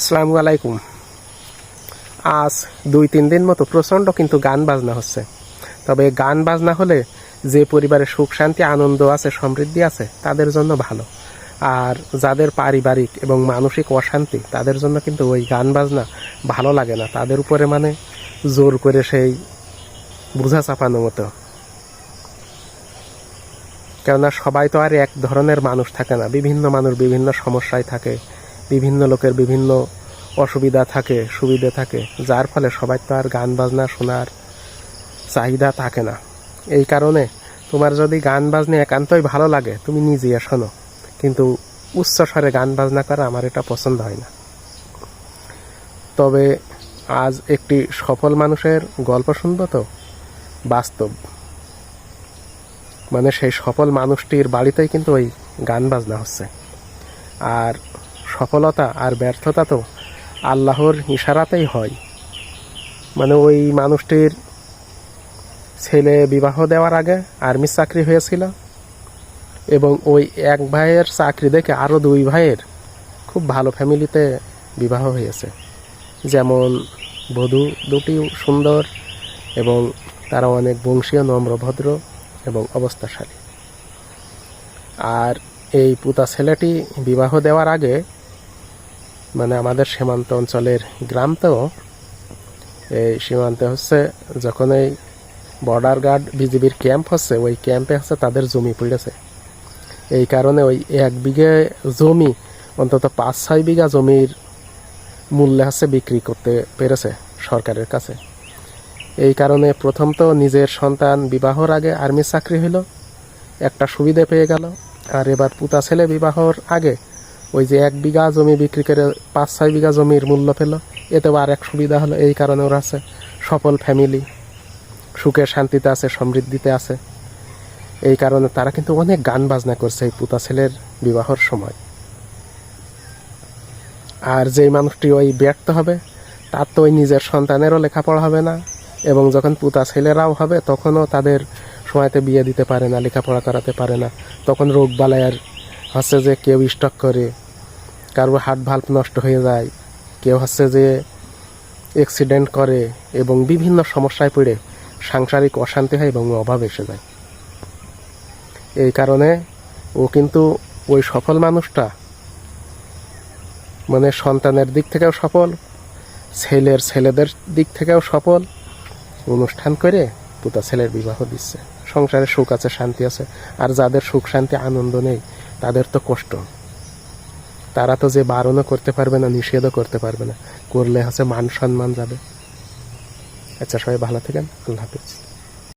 আসসালামু আলাইকুম। আজ দুই তিন দিন মতো প্রচণ্ড কিন্তু গান বাজনা হচ্ছে। তবে গান বাজনা হলে যে পরিবারে সুখ, শান্তি, আনন্দ আছে, সমৃদ্ধি আছে, তাদের জন্য ভালো। আর যাদের পারিবারিক এবং মানসিক অশান্তি, তাদের জন্য কিন্তু ওই গান বাজনা ভালো লাগে না। তাদের উপরে মানে জোর করে সেই বোঝা চাপানো মতো। কেননা সবাই তো আর এক ধরনের মানুষ থাকে না। বিভিন্ন মানুষ বিভিন্ন সমস্যায় থাকে। বিভিন্ন লোকের বিভিন্ন অসুবিধা থাকে, সুবিধে থাকে, যার ফলে সবাই তো আর গান, বাজনা, শোনার চাহিদা থাকে না। এই কারণে তোমার যদি গান, বাজনা একান্তই ভালো লাগে, তুমি নিজে শোনো। কিন্তু উচ্চ স্বরে গান, বাজনা করা আমার এটা পছন্দ হয় না। তবে আজ একটি সফল মানুষের গল্প শুনব তো? বাস্তব। মানে সেই সফল মানুষটির বাড়িতেই কিন্তু ওই গান, বাজনা হচ্ছে। আর সফলতা আর ব্যর্থতা তো আল্লাহর ইশারাতেই হয়। মানে ওই মানুষটির ছেলে বিবাহ দেওয়ার আগে আর্মি চাকরি হয়েছিল এবং ওই এক ভাইয়ের চাকরি দেখে আরও দুই ভাইয়ের খুব ভালো ফ্যামিলিতে বিবাহ হয়েছে। যেমন বধূ দুটিও সুন্দর এবং তারা অনেক বংশীয় নম্রভদ্র এবং অবস্থাশালী। আর এই পুতা ছেলেটি বিবাহ দেওয়ার আগে মানে আমাদের সীমান্ত অঞ্চলের গ্রাম তো, এই সীমান্তে হচ্ছে যখন এই বর্ডার গার্ড বিজিবির ক্যাম্প হচ্ছে, ওই ক্যাম্পে হচ্ছে তাদের জমি পড়েছে। এই কারণে ওই এক বিঘে জমি, অন্তত পাঁচ, ছয় বিঘা জমির মূল্যে হচ্ছে বিক্রি করতে পেরেছে সরকারের কাছে। এই কারণে প্রথম তো নিজের সন্তান বিবাহর আগে আর্মি চাকরি হলো একটা সুবিধে পেয়ে গেল, আর এবার পুতা ছেলে বিবাহর আগে ওই যে এক বিঘা জমি বিক্রি করে পাঁচ ছয় বিঘা জমির মূল্য পেল। এতেও আর এক সুবিধা হলো, এই কারণে ওরা আছে সফল ফ্যামিলি সুখে শান্তিতে আছে, সমৃদ্ধিতে আছে। এই কারণে তারা কিন্তু অনেক গান বাজনা করছে এই পুতা ছেলের বিবাহর সময়। আর যেই মানুষটি ওই ব্যর্থ হবে, তার তো ওই নিজের সন্তানেরও লেখাপড়া হবে না। এবং যখন পুতা ছেলেরাও হবে, তখনও তাদের সময়তে বিয়ে দিতে পারে না, লেখাপড়া করাতে পারে না। তখন রোগ বালায়ার হচ্ছে যে কেউ স্টক করে কারও হার্ট ভাল্ব নষ্ট হয়ে যায়, কেউ হচ্ছে যে অ্যাক্সিডেন্ট করে এবং বিভিন্ন সমস্যায় পড়ে, সাংসারিক অশান্তি হয় এবং অভাব এসে যায়। এই কারণে ও কিন্তু ওই সফল মানুষটা মানে সন্তানের দিক থেকেও সফল, ছেলের ছেলেদের দিক থেকেও সফল, অনুষ্ঠান করে পুতা ছেলের বিবাহ দিচ্ছে। সংসারে সুখ আছে, শান্তি আছে, আর যাদের সুখ, শান্তি, আনন্দ নেই, তাদের তো কষ্ট। তারা তো যে বারণও করতে পারবে না, নিষেধও করতে পারবে না। করলে হচ্ছে মান সম্মান যাবে। আচ্ছা সবাই ভালো থাকেন। আল্লাহ হাফিজ।